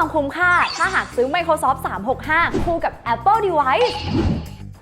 ความคุ้มค่า ถ้าหากซื้อ Microsoft 365 คู่กับ Apple Device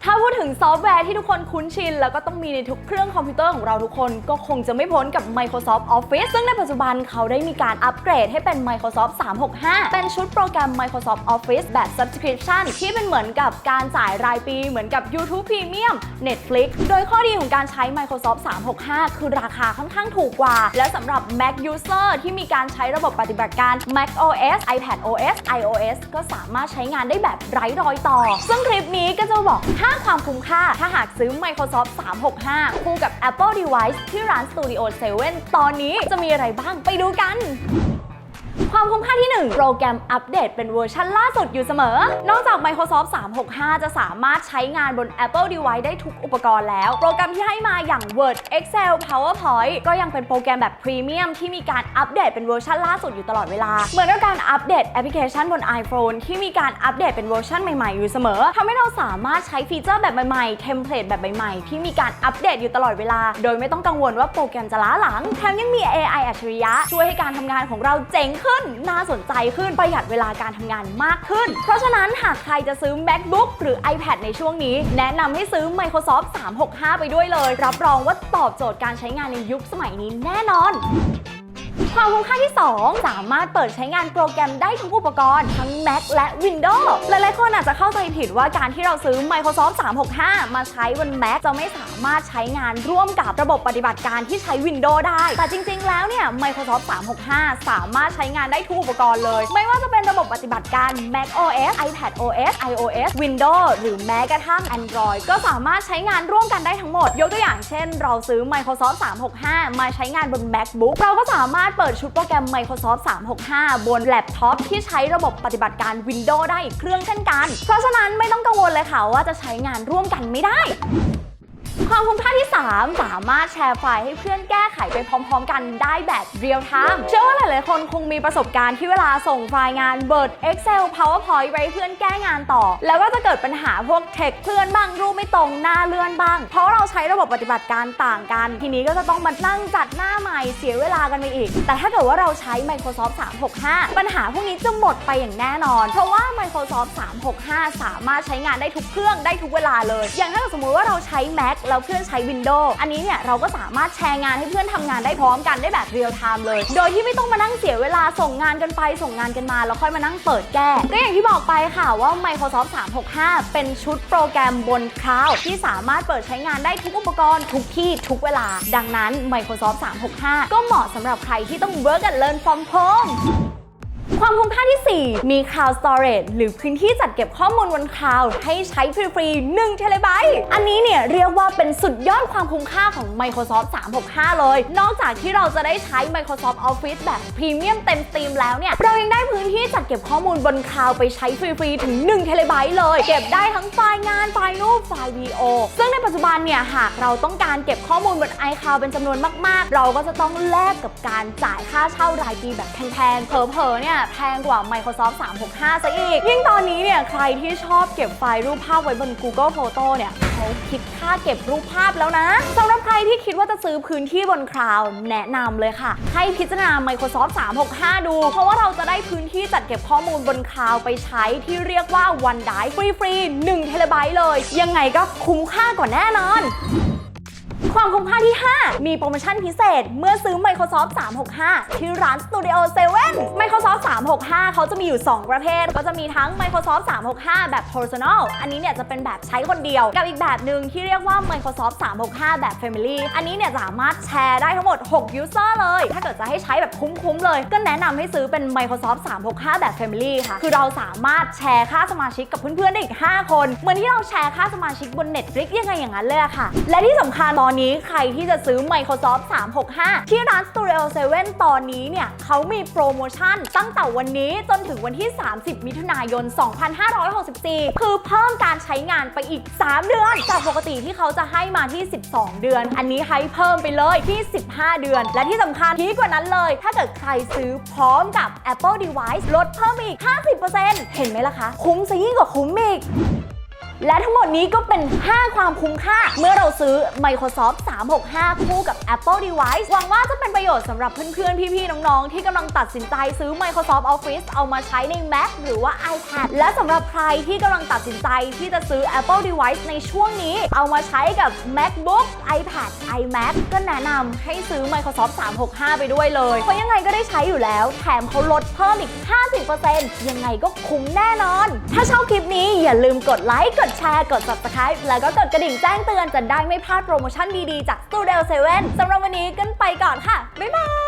ถ้าพูดถึงซอฟต์แวร์ที่ทุกคนคุ้นชิน แล้วก็ต้องมีในทุกเครื่องคอมพิวเตอร์ของเราทุกคน ก็คงจะไม่พ้นกับ Microsoft Office ซึ่งในปัจจุบันเขาได้มีการอัปเกรดให้เป็น Microsoft 365 เป็นชุดโปรแกรม Microsoft Office แบบ Subscription ที่เป็นเหมือนกับการจ่ายรายปี เหมือนกับ YouTube Premium Netflix โดยข้อดีของการใช้ Microsoft 365 คือราคาค่อนข้างถูกกว่า และสำหรับ Mac User ที่มีการใช้ระบบปฏิบัติการ Mac OS iPad OS iOS ก็สามารถใช้งานได้แบบไร้รอยต่อ ซึ่งคลิปนี้ก็จะบอก5ความคุ้มค่าถ้าหากซื้อ Microsoft 365 คู่กับ Apple Device ที่ร้าน Studio 7 ตอนนี้จะมีอะไรบ้างไปดูกัน ความคุ้มค่าที่ 1 โปรแกรมอัปเดตเป็นเวอร์ชันล่าสุดอยู่เสมอ นอกจาก Microsoft 365 จะสามารถใช้งานบน Apple Device ได้ทุกอุปกรณ์แล้ว โปรแกรมที่ให้มาอย่าง Word Excel PowerPoint ก็ยังเป็นโปรแกรมแบบพรีเมียมที่มีการอัปเดตเป็นเวอร์ชันล่าสุดอยู่ตลอดเวลา เหมือนกับการอัปเดตแอปพลิเคชันบน iPhone ที่มีการอัปเดตเป็นเวอร์ชันใหม่ๆ อยู่เสมอทำให้เราสามารถใช้ฟีเจอร์แบบใหม่ๆเทมเพลตแบบใหม่ๆที่มีการอัปเดตอยู่ตลอดเวลา โดยไม่ต้องกังวลว่าโปรแกรมจะล้าหลังแถมยังมี AI อัจฉริยะช่วยให้การทำงานของเราเจ๋งขึ้นน่าสนใจขึ้น ประหยัดเวลาการทำงานมากขึ้น เพราะฉะนั้นหากใครจะซื้อ MacBook หรือ iPad ในช่วงนี้ แนะนำให้ซื้อ Microsoft 365 ไปด้วยเลย รับรองว่าตอบโจทย์การใช้งานในยุคสมัยนี้แน่นอน ความคุ้มค่าที่ 2 สามารถเปิดใช้งานโปรแกรมได้ทุกอุปกรณ์ทั้ง Mac และ Windows หลายๆคนอาจจะเข้าใจผิดว่าการที่เราซื้อ Microsoft 365 มาใช้บน Mac จะไม่สามารถใช้งานร่วมกับระบบปฏิบัติการที่ใช้ Windows ได้ แต่จริง ๆ แล้วเนี่ย Microsoft 365 สามารถใช้งานได้ทุกอุปกรณ์เลย ไม่ว่าจะเป็นระบบปฏิบัติการ Mac OS iPad OS iOS Windows หรือแม้กระทั่ง Android ก็สามารถใช้งานร่วมกันได้ทั้งหมด ยกตัวอย่างเช่น เราซื้อ Microsoft 365 มาใช้งานบน MacBook เราก็สามารถเปิดชุดโปรแกรม Microsoft 365 บนแล็ปท็อปที่ใช้ระบบปฏิบัติการ Windows ได้อีกเครื่องเช่นกัน เพราะฉะนั้นไม่ต้องกังวลเลยค่ะว่าจะใช้งานร่วมกันไม่ได้ ความคุ้มค่าที่ 3 สามารถแชร์ไฟล์ให้เพื่อนแก้ไขไปพร้อม ๆ กันได้แบบเรียลไทม์เชื่อว่าหลายๆคนคงมีประสบการณ์ที่เวลาส่งไฟล์งาน Word Excel PowerPoint ไปเพื่อนแก้งานต่อ แล้วก็จะเกิดปัญหาพวกเทคเพื่อนบ้างรูปไม่ตรงหน้าเลื่อนบ้าง เพราะเราใช้ระบบปฏิบัติการต่างกัน ทีนี้ก็จะต้องมานั่งจัดหน้าใหม่เสียเวลากันไปอีก แต่ถ้าเกิดว่าเราใช้ Microsoft 365 ปัญหาพวกนี้จะหมดไปอย่างแน่นอน เพราะว่า Microsoft 365 สามารถใช้งานได้ทุกเครื่องได้ทุกเวลาเลย อย่างถ้าสมมุติว่าเราใช้ Mac แล้วเพื่อนใช้ Windows อันนี้เนี่ยเราก็สามารถแชร์งานให้เพื่อนทำงานได้พร้อมกันได้แบบเรียลไทม์เลย โดยที่ไม่ต้องมานั่งเสียเวลาส่งงานกันไปส่งงานกันมาแล้วค่อยมานั่งเปิดแก้ ก็อย่างที่บอกไปค่ะว่า Microsoft 365 เป็นชุดโปรแกรมบนคลาวด์ที่สามารถเปิดใช้งานได้ทุกอุปกรณ์ทุกที่ทุกเวลา ดังนั้น Microsoft 365 ก็เหมาะสำหรับใครที่ต้อง work and learn from home ความคุ้มค่าที่ 4 มี Cloud Storage หรือพื้นที่จัดเก็บข้อมูลบนคลาวด์ให้ใช้ฟรีๆ1เทเลไบต์อันนี้เนี่ยเรียกว่าเป็นสุดยอดความคุ้มค่าของ Microsoft 365 เลย นอกจากที่เราจะได้ใช้ Microsoft Office แบบพรีเมียมเต็มสตรีมแล้วเนี่ย เรายังได้พื้นที่จัดเก็บข้อมูลบนคลาวด์ไปใช้ฟรีๆถึง1เทเลไบต์เลย เก็บได้ทั้งไฟล์งาน ไฟล์รูป ไฟล์วิดีโอ ซึ่งในปัจจุบันเนี่ยหากเราต้องการเก็บข้อมูลบน iCloud เป็นจำนวนมากๆ เราก็จะต้องแลกกับการจ่ายค่าเช่ารายปีแบบแพงๆเผลอๆเนี่ยแพงกว่า Microsoft 365 ซะอีก ยิ่งตอนนี้เนี่ยใครที่ชอบเก็บไฟล์รูปภาพไว้บน Google Photo เนี่ยเขาคิดค่าเก็บรูปภาพแล้วนะสำหรับใครที่คิดว่าจะซื้อพื้นที่บนคลาวด์แนะนำเลยค่ะ ให้พิจารณา Microsoft 365 ดู เพราะว่าเราจะได้พื้นที่จัดเก็บข้อมูลบนคลาวด์ไปใช้ที่เรียกว่า OneDrive ฟรีๆ1เทเลไบต์เลย ยังไงก็คุ้มค่ากว่าแน่นอน ความคุ้มค่าที่ 5 มีโปรโมชั่นพิเศษ เมื่อซื้อ Microsoft 365 ที่ร้าน Studio 7 Microsoft 365 เขาจะมีอยู่ 2 ประเภท ก็จะมีทั้ง Microsoft 365 แบบ Personal อันนี้เนี่ยจะเป็นแบบใช้คนเดียว กับอีกแบบหนึ่งที่เรียกว่า Microsoft 365 แบบ Family อันนี้เนี่ยสามารถแชร์ได้ทั้งหมด 6 user เลย ถ้าเกิดจะให้ใช้แบบคุ้มๆเลย ก็แนะนำให้ซื้อเป็น Microsoft 365 แบบ Family ค่ะ คือเราสามารถแชร์ค่าสมาชิกกับเพื่อนๆได้อีก 5 คน เหมือนที่เราแชร์ค่าสมาชิกบน Netflix ยังไงอย่างนั้นเลยค่ะ และที่สำคัญตอนนี้ใครที่จะซื้อ Microsoft 365 ที่ร้าน Studio 7 ตอนนี้เนี่ยเขามีโปรโมชั่นตั้งแต่วันนี้จนถึงวันที่ 30 มิถุนายน 2564 คือเพิ่มการใช้งานไปอีก 3 เดือน จากปกติที่เขาจะให้มาที่ 12 เดือน อันนี้ให้เพิ่มไปเลยที่ 15 เดือน และที่สำคัญที่กว่านั้นเลย ถ้าเกิดใครซื้อพร้อมกับ Apple Device ลดเพิ่มอีก 50%เห็นไหมล่ะคะ คุ้มซะยิ่งกว่าคุ้มอีก และทั้งหมดนี้ก็เป็น 5 ความคุ้มค่า เมื่อเราซื้อ Microsoft 365 คู่กับ Apple Device หวังว่าจะเป็นประโยชน์สำหรับเพื่อนๆ พี่ๆ น้องๆ ที่กำลังตัดสินใจซื้อ Microsoft Office เอามาใช้ใน Mac หรือว่า iPad และสำหรับใครที่กำลังตัดสินใจที่จะซื้อ Apple Device ในช่วงนี้ เอามาใช้กับ MacBook iPad iMac ก็แนะนำให้ซื้อ Microsoft 365 ไปด้วยเลย เพราะยังไงก็ได้ใช้อยู่แล้ว แถมเขาลดเพิ่มอีก 50%ยังไงก็คุ้มแน่นอน ถ้าชอบคลิปนี้อย่าลืมกดไลค์กดดแชร์ กด subscribe แล้วก็กดกระดิ่งแจ้งเตือนจะได้ไม่พลาดโปรโมชั่นดีๆ จาก Studio 7สำหรับวันนี้กันไปก่อนค่ะ บ๊ายบาย